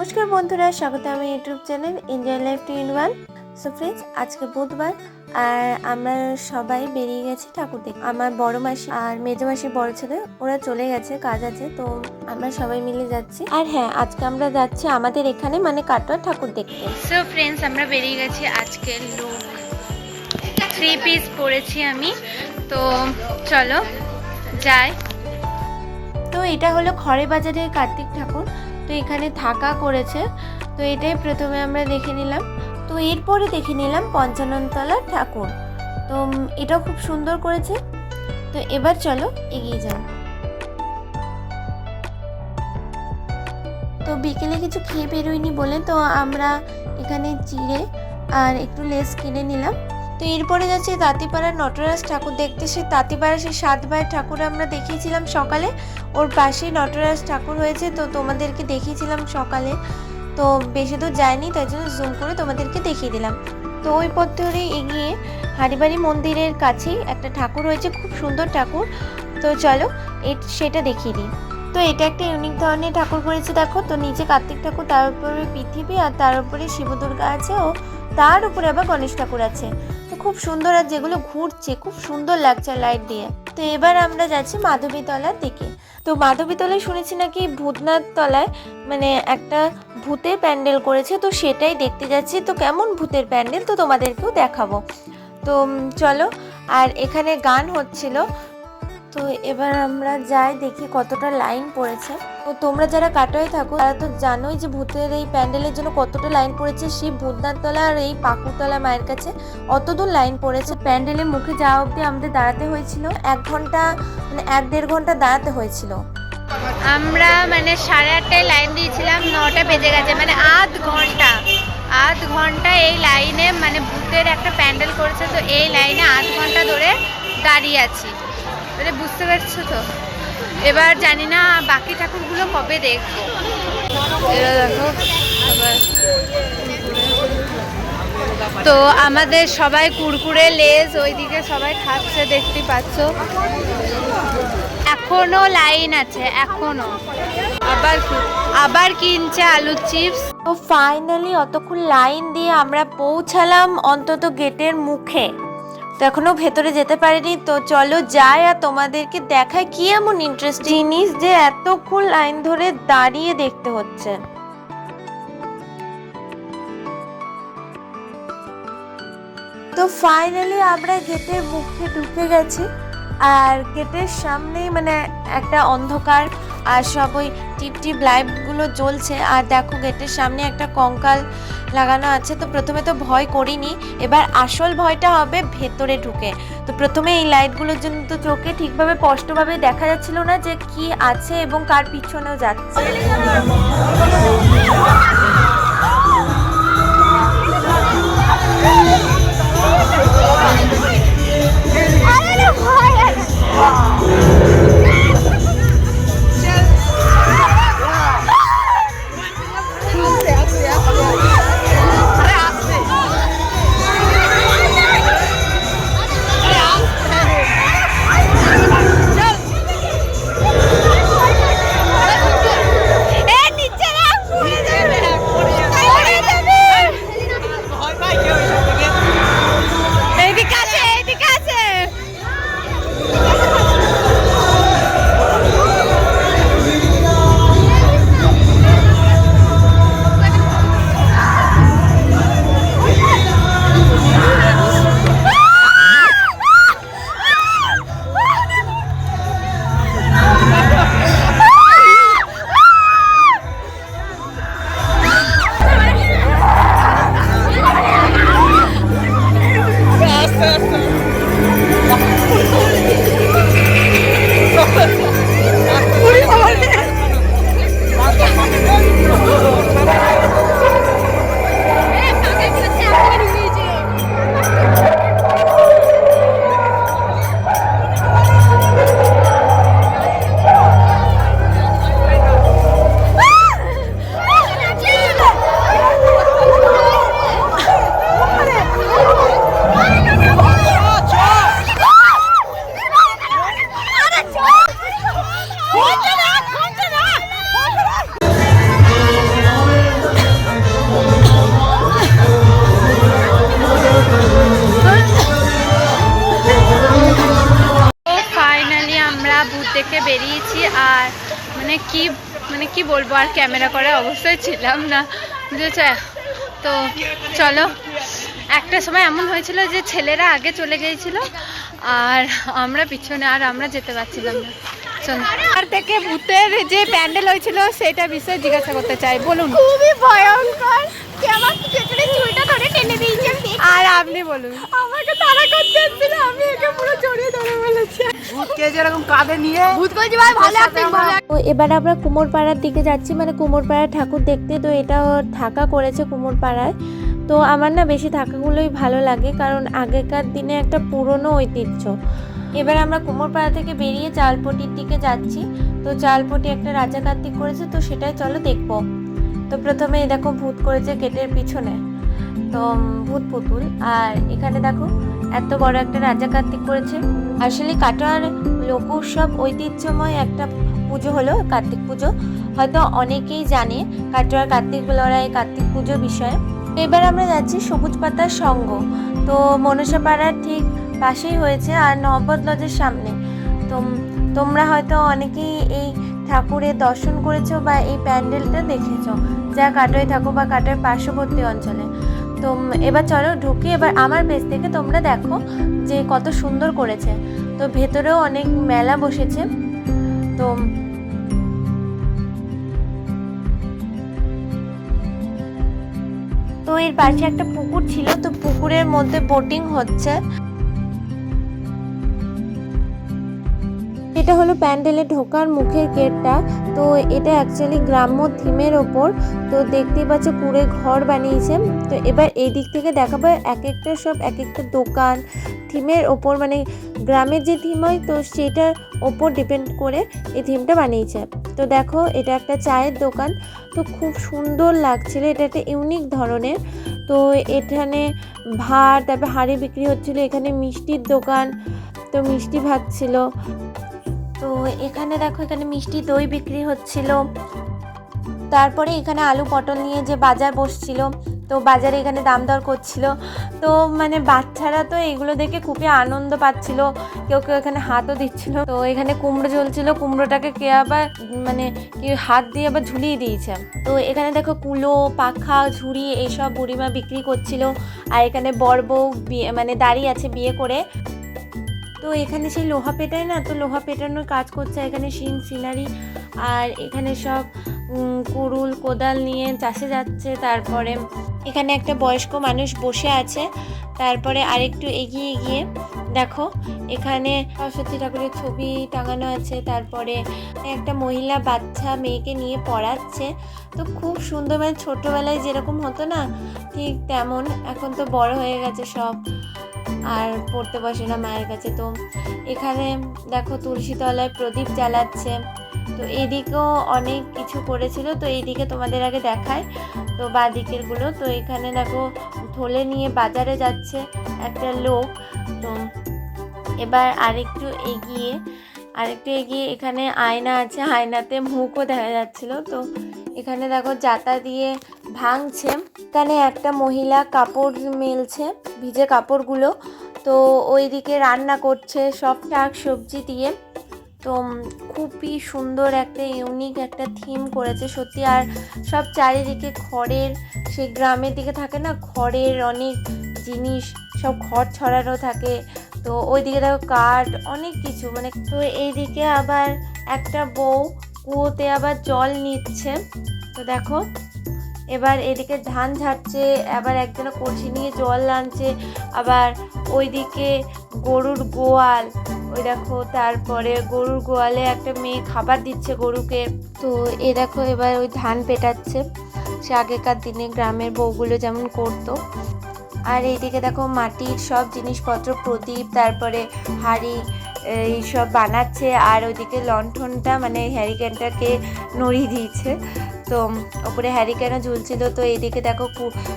নমস্কার বন্ধুরা স্বাগত আমি YouTube channel enjoy life two in one so friends আজকে বুধবার আর আমরা সবাই বেরিয়ে গেছি ঠাকুর দেখতে। আমার বড় মাসি আর মেজো মাসির বড় ছেলে ওরা চলে গেছে কাজ আছে তো আমরা সবাই মিলে যাচ্ছি। আর হ্যাঁ আজকে আমরা যাচ্ছি আমাদের এখানে মানে কাটোয়া ঠাকুর দেখতে। সো ফ্রেন্ডস আমরা বেরিয়ে গেছি আজকে লুক থ্রি পিস পরেছি আমি তো চলো যাই। তো এটা হলো খড়ে বাজারের কার্তিক ঠাকুর। তো এখানে থাকা করেছে। তো এটাই প্রথমে আমরা দেখে নিলাম। তো এরপরে দেখে নিলাম পঞ্চাননতলার ঠাকুর। তো এটাও খুব সুন্দর করেছে। তো এবার চলো এগিয়ে যাই। তো বিকেলে কিছু খেয়ে বেরোয়নি বলে তো আমরা এখানে চিড়ে আর একটু লেস কিনে নিলাম। তো এরপরে যাচ্ছি তাঁতিপাড়ার নটরাজ ঠাকুর। দেখতে সে তাঁতিপাড়া সেই সাত ভাইয়ের ঠাকুর আমরা দেখিয়েছিলাম সকালে। ওর পাশেই নটরাজ ঠাকুর হয়েছে, তো তোমাদেরকে দেখিয়েছিলাম সকালে। তো বেশি দূর যায়নি, তাই জন্য জুম করে তোমাদেরকে দেখিয়ে দিলাম। তো ওই পথ ধরে এগিয়ে হাড়িবাড়ি মন্দিরের কাছেই একটা ঠাকুর হয়েছে, খুব সুন্দর ঠাকুর। তো চলো সেটা দেখিয়ে দিই। তো এটা একটা ইউনিক ধরনের ঠাকুর করেছে, দেখো। তো নিচে কার্তিক ঠাকুর, তার উপরে পৃথিবী আর তার উপরে শিব দুর্গা আছে ও তার উপরে আবার গণেশ ঠাকুর আছে। খুব সুন্দর আর যেগুলো ঘুরছে, খুব সুন্দর লাগছে লাইট দিয়ে। তো এবার আমরা যাচ্ছি মাধবীতলার দিকে। তো মাধবীতলায় শুনেছি নাকি ভূতনাথ তলায় মানে একটা ভূতের প্যান্ডেল করেছে, তো সেটাই দেখতে যাচ্ছি। তো কেমন ভূতের প্যান্ডেল? তো তোমাদেরকেও দেখাবো। তো চলো, আর এখানে গান হচ্ছিল। তো এবার আমরা যাই দেখি কতটা লাইন পড়েছে। তো তোমরা যারা কাটোয় থাকো, তারা তো জানোই যে ভূতের এই প্যান্ডেলের জন্য কতটা লাইন পড়েছে। সেই ভূতনাথতলা আর এই পাকুতলা মায়ের কাছে অতদূর লাইন পড়েছে। প্যান্ডেলের মুখে যাওয়া অবধি আমাদের দাঁড়াতে হয়েছিল। এক ঘণ্টা মানে এক দেড় ঘণ্টা দাঁড়াতে হয়েছিল। আমরা মানে সাড়ে আটটায় লাইন দিয়েছিলাম, নটা বেজে গেছে মানে আধ ঘণ্টা। আধ ঘণ্টা এই লাইনে মানে ভূতের একটা প্যান্ডেল করেছে, তো এই লাইনে আধ ঘণ্টা ধরে দাঁড়িয়ে আছি। মানে বুঝতে পারছ তো? এবার জানি না বাকি ঠাকুরগুলো কবে দেখব। এরা দেখো তো আমাদের সবাই কুরকুরে, লেজ, ওইদিকে সবাই খাচ্ছে, দেখতে পাচ্ছ। এখনও লাইন আছে, এখনও। আবার আবার কিনছে আলুর চিপস। তো ফাইনালি অতক্ষণ লাইন দিয়ে আমরা পৌঁছালাম অন্তত গেটের মুখে। তো এখনও ভেতরে যেতে পারিনি। তো চলো যাই আর তোমাদেরকে দেখায় কি এমন ইন্টারেস্ট জিনিস যে এতক্ষণ লাইন ধরে দাঁড়িয়ে দেখতে হচ্ছে। তো ফাইনালি আমরা গেটের মুখে ঢুকে গেছি। আর গেটের সামনেই মানে একটা অন্ধকার আর সব ওই টিপ টিপ লাইটগুলো জ্বলছে। আর দেখো গেটের সামনে একটা কঙ্কাল লাগানো আছে। তো প্রথমে তো ভয় করিনি, এবার আসল ভয়টা হবে ভেতরে ঢুকে। তো প্রথমে এই লাইটগুলোর জন্য তো চোখে ঠিকভাবে স্পষ্টভাবে দেখা যাচ্ছিল না যে কি আছে এবং কার পিছনেও যাচ্ছে। Wow. মানে কি মানে কি বলব আর ক্যামেরা করার অবস্থায় ছিলাম না। বুঝেছ? তো চলো একটা সময় এমন হয়েছিল যে ছেলেরা আগে চলে গিয়েছিল আর আমরা পিছনে আর আমরা যেতে পারছিলাম না। চলো। আর থেকে ভূতের যে প্যান্ডেল হয়েছিল সেটা বিষয়ে জিজ্ঞাসা করতে চাই বলুন। খুবই ভয়ঙ্কর। আমার পেছনে চুলটা ধরে টেনে দিয়েছে আর আপনি বলুন। আমাকে তারা করতে আমি একে পুরো জড়িয়ে ধরে ফেলেছি। ভূতকে যেরকম কাঁধে নিয়ে ভূত বলছি ভাই ভালো acting, ভালো তো এবার আমরা কুমোরপাড়ার দিকে যাচ্ছি মানে কুমোরপাড়ার ঠাকুর দেখতে তো এটা থাকা করেছে কুমোরপাড়ায়। তো আমার না বেশি থাকাগুলোই ভালো লাগে কারণ আগেকার দিনে একটা পুরনো ঐতিহ্য। এবার আমরা কুমোরপাড়া থেকে বেরিয়ে চালপটির দিকে যাচ্ছি। তো চালপটি একটা রাজা কার্তিক করেছে তো সেটাই চলো দেখব। তো প্রথমে দেখো ভূত করেছে গেটের পিছনে। তো ভূত পুতুল। আর এখানে দেখো এত বড় একটা রাজা কার্তিক করেছে। আসলে কাটোয়ার লোক উৎসব ঐতিহ্যময় একটা পুজো হলো কার্তিক পুজো। হয়তো অনেকেই জানে কাটোয়ার কার্তিক লড়াই, কার্তিক পুজো বিষয়ে। এবার আমরা যাচ্ছি সবুজ পাতার সঙ্গ। তো মনসা পাড়ার ঠিক পাশেই হয়েছে আর নহবত লজের সামনে। তো তোমরা হয়তো অনেকেই এই ঠাকুরের দর্শন করেছ বা এই প্যান্ডেলটা দেখেছ। যা কাটোয় থাকো বা কাটোয় পার্শ্ববর্তী অঞ্চলে। তো এবার চলো ঢুকি এবার আমার পেজ থেকে তোমরা দেখো যে কত সুন্দর করেছে। তো ভেতরেও অনেক মেলা বসেছে। তো তো এর পাশে একটা পুকুর ছিল, তো পুকুরের মধ্যে বোটিং হচ্ছে। এটা হলো প্যান্ডেলে ঢোকার মুখের গেটটা। তো এটা অ্যাকচুয়ালি গ্রাম্য থিমের ওপর। তো দেখতেই পাচ্ছ কুড়ে ঘর বানিয়েছে। তো এবার এই দিক থেকে দেখাবো এক একটা সব, এক একটা দোকান। থিমের ওপর মানে গ্রামের যে থিম হয়, তো সেটার ওপর ডিপেন্ড করে এই থিমটা বানিয়েছে। তো দেখো, এটা একটা চায়ের দোকান। তো খুব সুন্দর লাগছিল, এটা একটা ইউনিক ধরনের। তো এখানে ভাত, তারপরে হাঁড়ি বিক্রি হচ্ছিল, এখানে মিষ্টির দোকান। তো মিষ্টি ভাত ছিল। তো এখানে দেখো, এখানে মিষ্টি দই বিক্রি হচ্ছিল। তারপরে এখানে আলু পটল নিয়ে যে বাজার বসছিল, তো বাজারে এখানে দাম দর করছিল। তো মানে বাচ্চারা তো এগুলো দেখে খুবই আনন্দ পাচ্ছিল। কেউ কেউ এখানে হাতও দিচ্ছিল। তো এখানে কুমড়ো ঝুলছিল কুমড়োটাকে কে আবার মানে কি হাত দিয়ে আবার ঝুলিয়ে দিয়েছে। তো এখানে দেখো কুলো, পাখা, ঝুড়ি এইসব বুড়িমা বিক্রি করছিল। আর এখানে বর বউ মানে দাঁড়িয়ে আছে বিয়ে করে। তো এখানে সেই লোহা পেটায় না, তো লোহা পেটানোর কাজ করছে এখানে সিন সিনারি আর এখানে সব কুড়ুল, কোদাল নিয়ে চাষে যাচ্ছে। তারপরে এখানে একটা বয়স্ক মানুষ বসে আছে। তারপরে আরেকটু এগিয়ে গিয়ে দেখো, এখানে সরস্বতী ঠাকুরের ছবি টাঙানো আছে। তারপরে একটা মহিলা বাচ্চা মেয়েকে নিয়ে পড়াচ্ছে। তো খুব সুন্দর মানে ছোটোবেলায় যেরকম হতো না, ঠিক তেমন এখন তো বড় হয়ে গেছে সব। আর পড়তে বসে না মায়ের কাছে। তো এখানে দেখো তুলসী তলায় প্রদীপ জ্বালাচ্ছে। তো এইদিকেও অনেক কিছু করেছিল। তো এইদিকে তোমাদের আগে দেখায় তো বাদিকেরগুলো। তো এখানে দেখো থলে নিয়ে বাজারে যাচ্ছে একটা লোক। তো এবার আরেকটু এগিয়ে আরেকটু এগিয়ে এখানে আয়না আছে। আয়নাতে মুখও দেখা যাচ্ছিল। তো এখানে দেখো জাতা দিয়ে ভাঙছে। এখানে একটা মহিলা কাপড় মেলছে, ভিজে কাপড়গুলো। তো ওইদিকে রান্না করছে সব শাক সবজি দিয়ে। তো খুবই সুন্দর একটা ইউনিক একটা থিম করেছে। সত্যি আর সব চারিদিকে খড়ের সেই গ্রামের দিকে থাকে না, খড়ের অনেক জিনিস, সব খড় ছড়ানো থাকে। তো ওইদিকে দেখো কাঠ, অনেক কিছু। মানে তো এইদিকে আবার একটা বউ কুয়োতে আবার জল নিচ্ছে। তো দেখো, এবার এদিকে ধান ঝাড়ছে, আবার একজনে কলসি নিয়ে জল আনছে, আবার ওইদিকে গরুর গোয়াল। ওই দেখো, তারপরে গরুর গোয়ালে একটা মেয়ে খাবার দিচ্ছে গরুকে। তো এ দেখো, এবার ওই ধান পেটাচ্ছে। সে আগেকার দিনে গ্রামের বউগুলো যেমন করতো। আর এইদিকে দেখো, মাটির সব জিনিসপত্র, প্রদীপ, তারপরে হাঁড়ি এইসব বানাচ্ছে আর ওইদিকে লণ্ঠনটা মানে হ্যারিকেনটাকে নড়িয়ে দিয়েছে। তো ওপরে হ্যারিকেনও ঝুলছিল। তো এইদিকে দেখো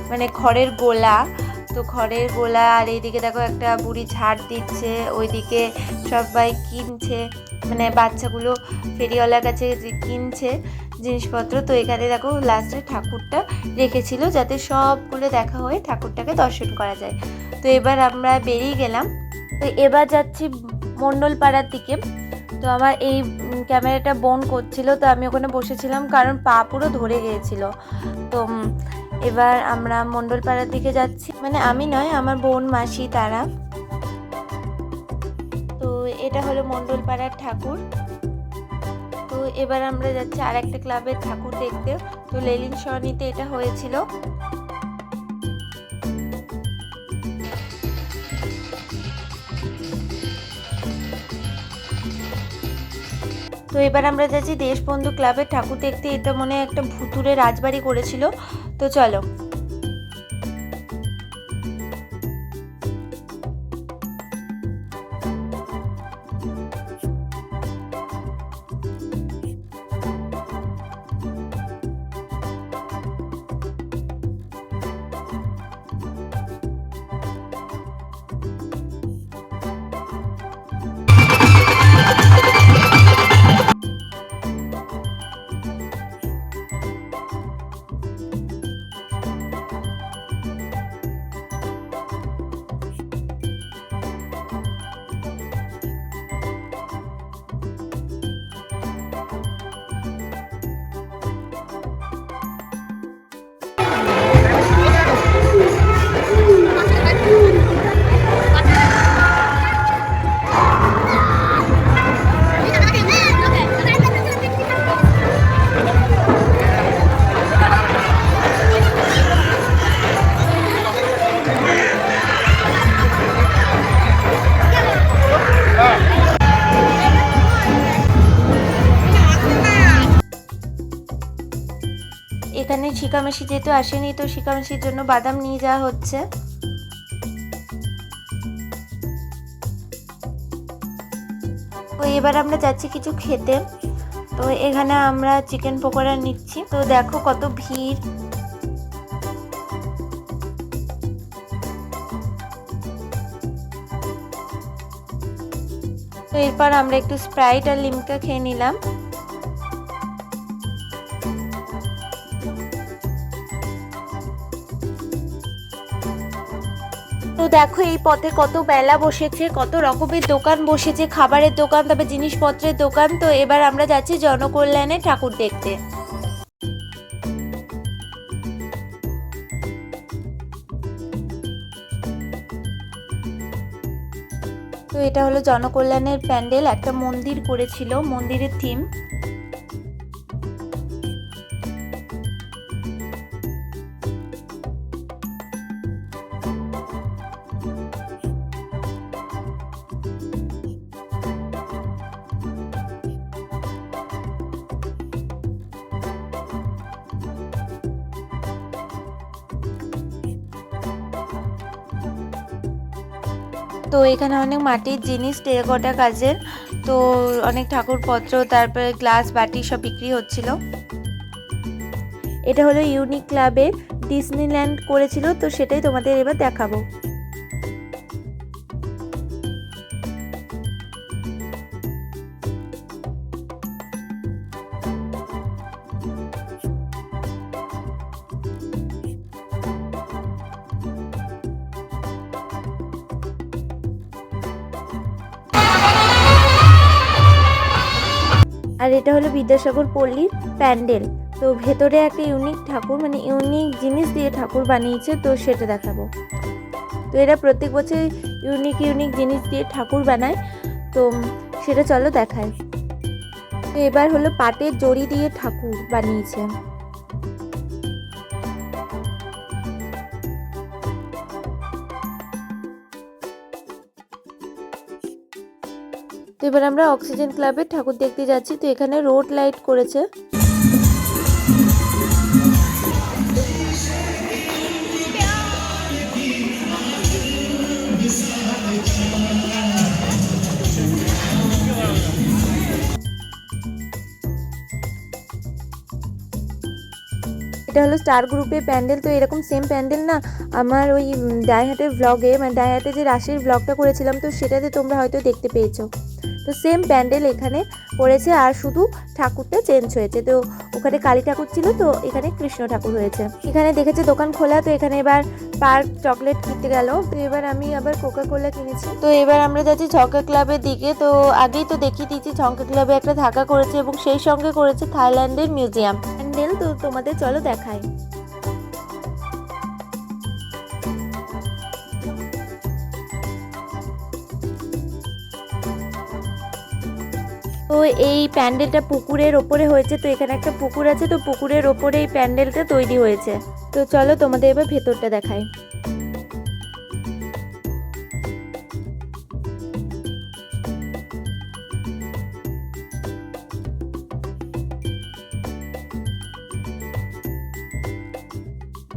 মানে খড়ের গোলা। তো খড়ের গোলা আর এইদিকে দেখো একটা বুড়ি ঝাড় দিচ্ছে। ওইদিকে সবাই কিনছে। মানে বাচ্চাগুলো ফেরিওয়ালার কাছে কিনছে জিনিসপত্র। তো এখানে দেখো লাস্টে ঠাকুরটা রেখেছিল যাতে সবগুলো দেখা হয়ে ঠাকুরটাকে দর্শন করা যায়। তো এবার আমরা বেরিয়ে গেলাম। তো এবার যাচ্ছি মণ্ডলপাড়ার দিকে। তো আমার এই ক্যামেরাটা বোন করছিল, তো আমি ওখানে বসেছিলাম কারণ পা পুরো ধরে গিয়েছিল। তো এবার আমরা মণ্ডলপাড়ার দিকে যাচ্ছি। মানে আমি নয়, আমার বোন, মাসি, তারা। তো এটা হলো মণ্ডলপাড়ার ঠাকুর। তো এবার আমরা যাচ্ছি আর একটা ক্লাবের ঠাকুর দেখতে। তো লেলিন সরণিতে এটা হয়েছিল। তো এবার আমরা যাচ্ছি দেশবন্ধু ক্লাবের ঠাকুর দেখতে। এটা মনে একটা ভুতুরে রাজবাড়ি করেছিল। তো চলো। এখানে শিকামাসি যেহেতু আসেনি, তো শিকামাসির জন্য বাদাম নিয়ে যাওয়া হচ্ছে। তো এবার আমরা যাচ্ছি কিছু খেতে। তো এখানে আমরা চিকেন পকোড়া নিচ্ছি। তো দেখো কত ভিড়। তো এরপর আমরা একটু স্প্রাইট আর লিমকা খেয়ে নিলাম। তো দেখো এই পথে কত বেলা বসেছে, কত রকমের দোকান বসেছে, খাবারের দোকান, তবে জিনিসপত্রের দোকান। তো এবার আমরা যাচ্ছি জনকল্যাণে ঠাকুর দেখতে। তো এটা হলো জনকল্যাণের প্যান্ডেল, একটা মন্দির করেছিল, মন্দিরের থিম তো এখানে অনেক মাটির জিনিস, টেরাকোটা কাজের তো অনেক ঠাকুরপত্র, তারপরে গ্লাস, বাটি সব বিক্রি হচ্ছিল। এটা হলো ইউনিক ক্লাবে ডিসনিল্যান্ড করেছিল, তো সেটাই তোমাদের এবার দেখাবো। আর এটা হলো বিদ্যাসাগর পল্লীর প্যান্ডেল। তো ভেতরে একটা ইউনিক ঠাকুর মানে ইউনিক জিনিস দিয়ে ঠাকুর বানিয়েছে, তো সেটা দেখাবো। তো এরা প্রত্যেক বছর ইউনিক ইউনিক জিনিস দিয়ে ঠাকুর বানায়। তো সেটা চলো দেখায়। তো এবার হলো পাটের জড়ি দিয়ে ঠাকুর বানিয়েছে। তো এবার আমরা অক্সিজেন ক্লাবের ঠাকুর দেখতে যাচ্ছি। তো এখানে রোড লাইট করেছে। এটা হলো স্টার গ্রুপের প্যান্ডেল। তো এরকম সেম প্যান্ডেল না আমার ওই উম, ডাইহাটের ব্লগে মানে ডায়হাটে যে রাশির ব্লগটা করেছিলাম তো সেটাতে তোমরা হয়তো দেখতে পেয়েছ। তো সেম প্যান্ডেল এখানে করেছে আর শুধু ঠাকুরটা চেঞ্জ হয়েছে। তো ওখানে কালী ঠাকুর ছিল, তো এখানে কৃষ্ণ ঠাকুর হয়েছে। এখানে দেখেছে দোকান খোলা, তো এখানে এবার পার্ক চকলেট কিনতে গেল। তো এবার আমি আবার কোকা কোলা কিনেছি। তো এবার আমরা যাচ্ছি ঝঙ্কা ক্লাবের দিকে। তো আগেই তো দেখিয়ে দিয়েছি ঝঙ্কা ক্লাবে একটা ধাক্কা করেছে এবং সেই সঙ্গে করেছে থাইল্যান্ডের মিউজিয়াম প্যান্ডেল তো তোমাদের চলো দেখাই। তো এই প্যান্ডেলটা পুকুরের ওপরে হয়েছে, তো এখানে একটা পুকুর আছে, তো পুকুরের ওপরে এই প্যান্ডেলটা তৈরি হয়েছে। তো চলো তোমাদের এবার ভেতরটা দেখাই।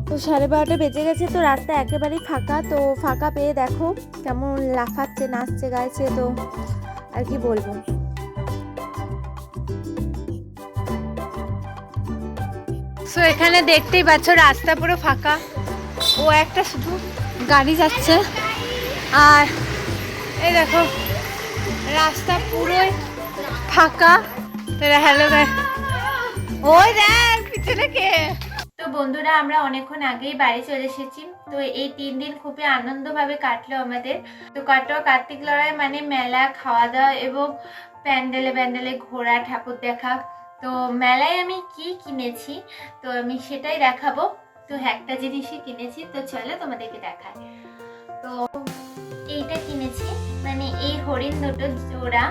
তো সাড়ে বারোটা বেজে গেছে, তো রাস্তা একেবারেই ফাঁকা, তো ফাঁকা পেয়ে দেখো কেমন লাফাচ্ছে, নাচছে, গাইছে, তো আর কি বলব। সো এখানে দেখতেই পাচ্ছ, রাস্তা পুরো ফাঁকা। ও একটা শুধু গাড়ি যাচ্ছে। আর এই দেখো, রাস্তা পুরোই ফাঁকা। তোরা হ্যালো ওই দেখ, পিছনে কে? তো বন্ধুরা, আমরা অনেকক্ষণ আগেই বাড়ি চলে এসেছি। তো এই তিন দিন খুবই আনন্দভাবে কাটলো আমাদের। তো কাটোয়া কার্তিক লড়াই মানে মেলা, খাওয়া দাওয়া এবং প্যান্ডেলে প্যান্ডেলে ঘোরা ঠাকুর দেখা। তো মেলায় আমি কি কিনেছি? তো আমি সেটাই দেখাবো। তো একটা জিনিসই কিনেছি, তো চলো তোমাদেরকে দেখায় তো এইটা কিনেছি মানে এই হরিণ দুটো জোড়া।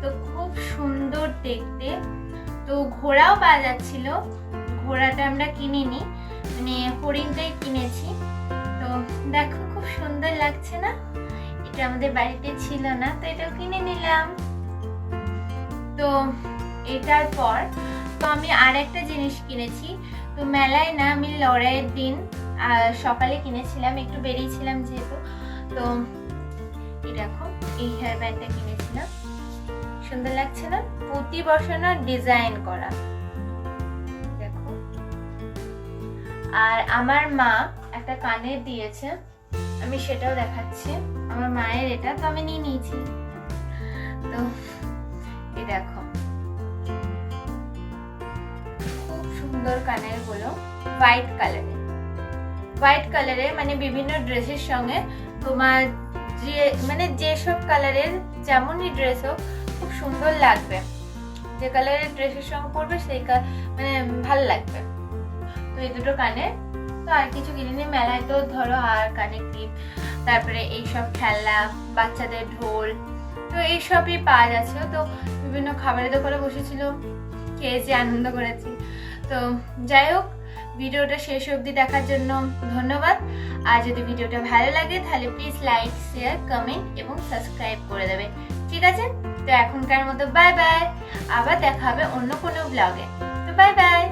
তো খুব সুন্দর দেখতে। তো ঘোড়াও পাওয়া যাচ্ছিল। ঘোড়াটা আমরা কিনিনি মানে হরিণটাই কিনেছি। তো দেখো খুব সুন্দর লাগছে না? এটা আমাদের বাড়িতে ছিল না, তো এটাও কিনে নিলাম। তো এটার পর তো আমি আর একটা জিনিস কিনেছি। তো মেলায় না আমি লড়াইয়ের দিন সকালে কিনেছিলাম, একটু বেরিয়েছিলাম যেহেতু। তো এই দেখো, এই হেয়ার ব্যান্ডটা কিনেছিলাম। সুন্দর লাগছে না? পুঁতি বসানো ডিজাইন করা। দেখো। আর আমার মা একটা কানের দিয়েছে, আমি সেটাও দেখাচ্ছি। আমার মায়ের এটা, তো আমি নিয়ে নিয়েছি। তো এই দেখো। সুন্দর কানেরগুলো হোয়াইট কালারের হোয়াইট কালারের মানে বিভিন্ন ড্রেসের সঙ্গে তোমার যে মানে যেসব কালারের যেমনই ড্রেস হোক, খুব সুন্দর লাগবে। যে কালারের ড্রেসের সঙ্গে পরবে সেই মানে ভালো লাগবে। তো এই দুটো কানে তো আর কিছু কিনিনি, মেলায় তো ধরো আর কানে ক্লিপ তারপরে এইসব খেলনা, বাচ্চাদের ঢোল, তো এইসবই পাওয়া যাচ্ছে। তো বিভিন্ন খাবারের দোকানে বসেছিল খেয়েছি, আনন্দ করেছি। তো যাই হোক, ভিডিওটা শেষ অবধি দেখার জন্য ধন্যবাদ। আর যদি ভিডিওটা ভালো লাগে, তাহলে প্লিজ লাইক শেয়ার কমেন্ট এবং সাবস্ক্রাইব করে দেবে। ঠিক আছে? তো এখনকার মতো বাই বাই আবার দেখা হবে অন্য কোনো ব্লগে তো বাই বাই